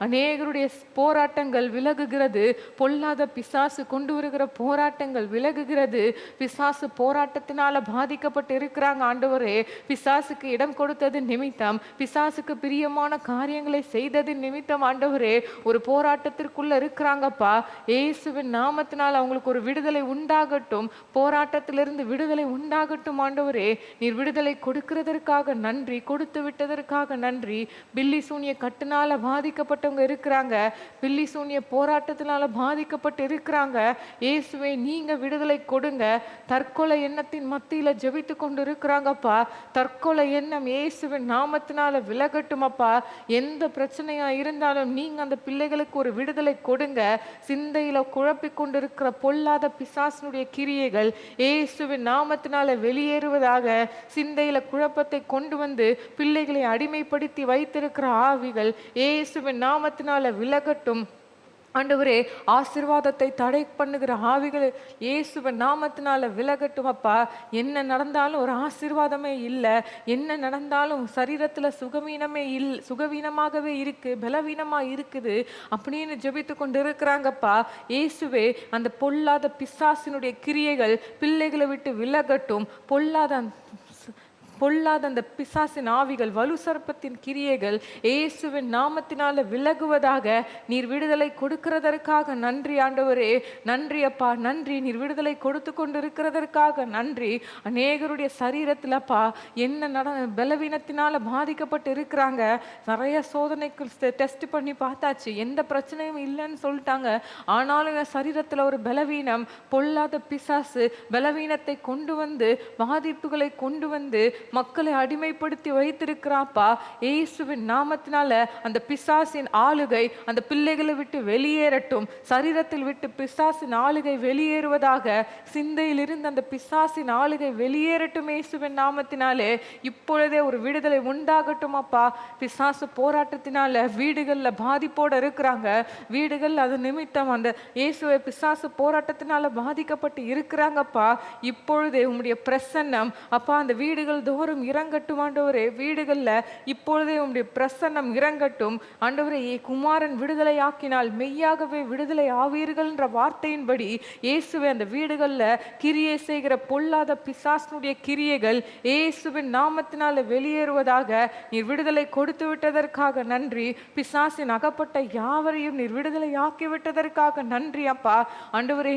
அநேகருடைய போராட்டங்கள் விலகுகிறது. பொல்லாத பிசாசு கொண்டு வருகிற போராட்டங்கள் விலகுகிறது. பிசாசு போராட்டத்தினால பாதிக்கப்பட்டு இருக்கிறாங்க ஆண்டவரே. பிசாசுக்கு இடம் கொடுத்தது நிமித்தம். பிசாசுக்கு பிரியமான காரியங்களை செய்தது நிமித்தம் ஆண்டவரே. ஒரு போராட்டத்திற்குள்ள இருக்கிறாங்கப்பா. இயேசுவின் நாமத்தினால் அவங்களுக்கு ஒரு விடுதலை உண்டாகட்டும். போராட்டத்திலிருந்து விடுதலை உண்டாகட்டும் ஆண்டவரே. நீர் விடுதலை கொடுக்கிறதற்காக நன்றி கொடுத்து விட்டதற்காக நன்றி. பில்லி சூனிய கட்டுனால பாதிக்கப்பட்டவங்க இருக்கிறாங்க. பில்லி சூனிய போராட்டத்தினால பாதிக்கப்பட்டு இருக்கிறாங்க. இயேசுவை நீங்க விடுதலை கொடுங்க. தற்கொலை எண்ணத்தின் மத்தியில ஜெபித்து கொண்டு இருக்கிறாங்கப்பா தற்கொலை எண்ணம் இயேசுவின் நாமத்தினால விலகட்டுமப்பா. எந்த பிரச்சனையா இருந்தாலும் நீங்க அந்த பிள்ளைகளுக்கு ஒரு விடுதலை கொடுங்க. சிந்தையில குழப்பிக் கொண்டிருக்கிற பொல்லாத பிசாசனுடைய கிரியைகள் இயேசுவின் நாமத்தினால வெளியேறுவதாக சிந்தையில குழப்பத்தை கொண்டு வந்து பிள்ளைகளை அடிமைப்படுத்தி வைத்திருக்கிற ஆவிகள் இயேசுவின் நாமத்தினால விலகட்டும். ஆண்டவரே ஆசிர்வாதத்தை தடை பண்ணுகிற ஆவிகள் இயேசுவின் நாமத்தினால விலகட்டும் அப்பா. என்ன நடந்தாலும் ஒரு ஆசீர்வாதமே இல்லை. என்ன நடந்தாலும் சரீரத்தில் சுகவீனமே இல் சுகவீனமாகவே இருக்கு பலவீனமாக இருக்குது. அப்படின்னு ஜெபித்து கொண்டு இருக்கிறாங்கப்பா இயேசுவே அந்த பொல்லாத பிசாசினுடைய கிரியைகள் பிள்ளைகளை விட்டு விலகட்டும். பொல்லாத பொல்லாத அந்த பிசாசின் ஆவிகள் வலு சர்ப்பத்தின் கிரியைகள் இயேசுவின் நாமத்தினால விலகுவதாக நீர் விடுதலை கொடுக்கிறதற்காக நன்றி ஆண்டவரே. நன்றி அப்பா. நன்றி. நீர் விடுதலை கொடுத்து கொண்டிருக்கிறதற்காக நன்றி. அநேகருடைய சரீரத்திலப்பா என்ன நட பலவீனத்தினால பாதிக்கப்பட்டு இருக்கிறாங்க. நிறைய சோதனைக்கு டெஸ்ட் பண்ணி பார்த்தாச்சு. எந்த பிரச்சனையும் இல்லைன்னு சொல்லிட்டாங்க. ஆனாலும் என் சரீரத்தில் ஒரு பலவீனம் பொல்லாத பிசாசு பலவீனத்தை கொண்டு வந்து பாதிப்புகளை கொண்டு வந்து மக்களை அடிமைப்படுத்தி வைத்திருக்கிறாப்பா? இயேசுவின் நாமத்தினால அந்த பிசாசின் ஆளுகை அந்த பிள்ளைகளை விட்டு வெளியேறட்டும். சரீரத்தில் விட்டு பிசாசின் ஆளுகை வெளியேறுவதாக சிந்தையில் இருந்து அந்த பிசாசின் ஆளுகை வெளியேறட்டும் இயேசுவின் நாமத்தினாலே. இப்பொழுதே ஒரு விடுதலை உண்டாகட்டும் அப்பா பிசாசு போராட்டத்தினால வீடுகளில் பாதிப்போட இருக்கிறாங்க. வீடுகள் அது நிமித்தம் அந்த இயேசுவை பிசாசு போராட்டத்தினால பாதிக்கப்பட்டு இருக்கிறாங்கப்பா. இப்பொழுதே உங்களுடைய பிரசன்னம் அப்பா அந்த வீடுகள் தோறும் இறங்கட்டும் ஆண்டவரே வீடுகளில் இப்பொழுதே உம்முடைய பிரசன்னம் இறங்கட்டும். ஆண்டவரே ஏ குமாரன் விடுதலையாக்கினால் மெய்யாகவே விடுதலை ஆவீர்கள்ன்ற வார்த்தையின்படி இயேசுவை அந்த வீடுகளில் கிரியை செய்கிற பொல்லாத பிசாசனுடைய கிரியைகள் இயேசுவின் நாமத்தினால வெளியேறுவதாக நீர் விடுதலை கொடுத்து விட்டதற்காக நன்றி. பிசாசின் அகப்பட்ட யாவரையும் நீர் விடுதலை ஆக்கி விட்டதற்காக நன்றி அப்பா. ஆண்டவரே